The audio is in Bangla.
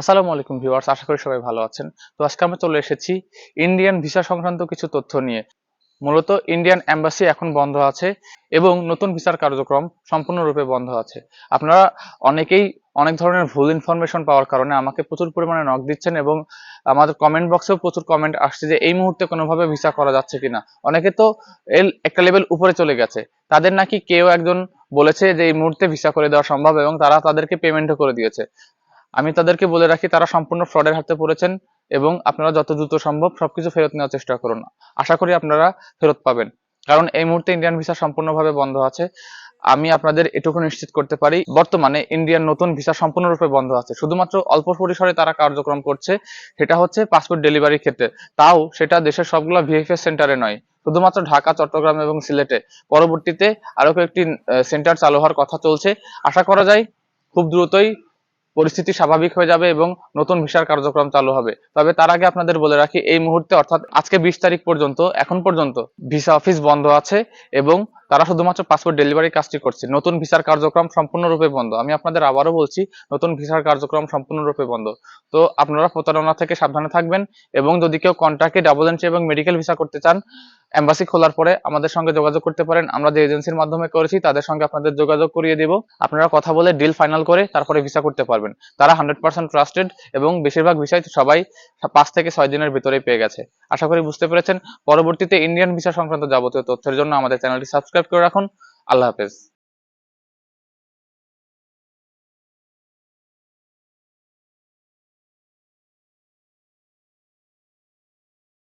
আসসালামু আলাইকুম ভিউয়ার্স, আশা করি সবাই ভালো আছেন। তো আজকে আমরা চলে এসেছি ইন্ডিয়ান ভিসা সংক্রান্ত কিছু তথ্য নিয়ে। মূলত ইন্ডিয়ান এম্বাসি এখন বন্ধ আছে এবং নতুন ভিসার কার্যক্রম সম্পূর্ণরূপে বন্ধ আছে। আপনারা অনেকেই অনেক ধরনের ভুল ইনফরমেশন পাওয়ার কারণে আমাকে প্রচুর পরিমাণে নক দিচ্ছেন এবং আমাদের কমেন্ট বক্সেও প্রচুর কমেন্ট আসছে যে এই মুহূর্তে কোনোভাবে ভিসা করা যাচ্ছে কিনা। অনেকে তো একটা লেভেল উপরে চলে গেছে। তাদের নাকি কেউ একজন বলেছে যে এই মুহূর্তে ভিসা করে দেওয়া সম্ভব এবং তারা তাদেরকে পেমেন্টও করে দিয়েছে। আমি তাদেরকে বলে রাখি, তারা সম্পূর্ণ ফ্রডের হাতে পড়েছেন এবং আপনারা যত দ্রুত সম্ভব সবকিছু ফেরত নেওয়ার চেষ্টা করুন। আশা করি আপনারা ফেরত পাবেন। কারণ এই মুহূর্তে ইন্ডিয়ান ভিসা সম্পূর্ণভাবে বন্ধ আছে। আমি আপনাদের এটুকু নিশ্চিত করতে পারি, বর্তমানে ইন্ডিয়ান নতুন ভিসা সম্পূর্ণরূপে বন্ধ আছে। শুধুমাত্র অল্প পরিসরে তারা কার্যক্রম করছে, সেটা হচ্ছে পাসপোর্ট ডেলিভারির ক্ষেত্রে। তাও সেটা দেশের সবগুলো ভিএফএস সেন্টারে নয়, শুধুমাত্র ঢাকা, চট্টগ্রাম এবং সিলেটে। পরবর্তীতে আরও কয়েকটি সেন্টার চালু হওয়ার কথা চলছে। আশা করা যায় খুব দ্রুতই পরিস্থিতি স্বাভাবিক হয়ে যাবে এবং নতুন ভিসার কার্যক্রম চালু হবে। তবে তার আগে আপনাদের বলে রাখি, এই মুহূর্তে অর্থাৎ আজকে বিশ তারিখ পর্যন্ত, এখন পর্যন্ত ভিসা অফিস বন্ধ আছে এবং তারা শুধুমাত্র পাসপোর্ট ডেলিভারি কাজটি করছে। নতুন ভিসার কার্যক্রম সম্পূর্ণরূপে বন্ধ। আমি আপনাদের আবারও বলছি, নতুন ভিসার কার্যক্রম সম্পূর্ণরূপে বন্ধ। তো আপনারা প্রতারণা থেকে সাবধানে থাকবেন এবং যদি কেউ কন্ট্রাক্টে ডাবল এন্ট্রি এবং মেডিকেল ভিসা করতে চান এম্বাসি খোলার পরে আমাদের সঙ্গে যোগাযোগ করতে পারেন। আমরা যে এজেন্সির মাধ্যমে করেছি, তাদের সঙ্গে আপনাদের যোগাযোগ করিয়ে দেব। আপনারা কথা বলে ডিল ফাইনাল করে তারপরে ভিসা করতে পারবেন। তারা হান্ড্রেড পার্সেন্ট ট্রাস্টেড এবং বেশিরভাগ ভিসাই সবাই পাঁচ থেকে ছয় দিনের ভিতরেই পেয়ে গেছে। আশা করি বুঝতে পেরেছেন। পরবর্তীতে ইন্ডিয়ান ভিসা সংক্রান্ত যাবতীয় তথ্যের জন্য আমাদের চ্যানেলটি সাবস্ক্রাইব করে রাখুন। আল্লাহ হাফেজ।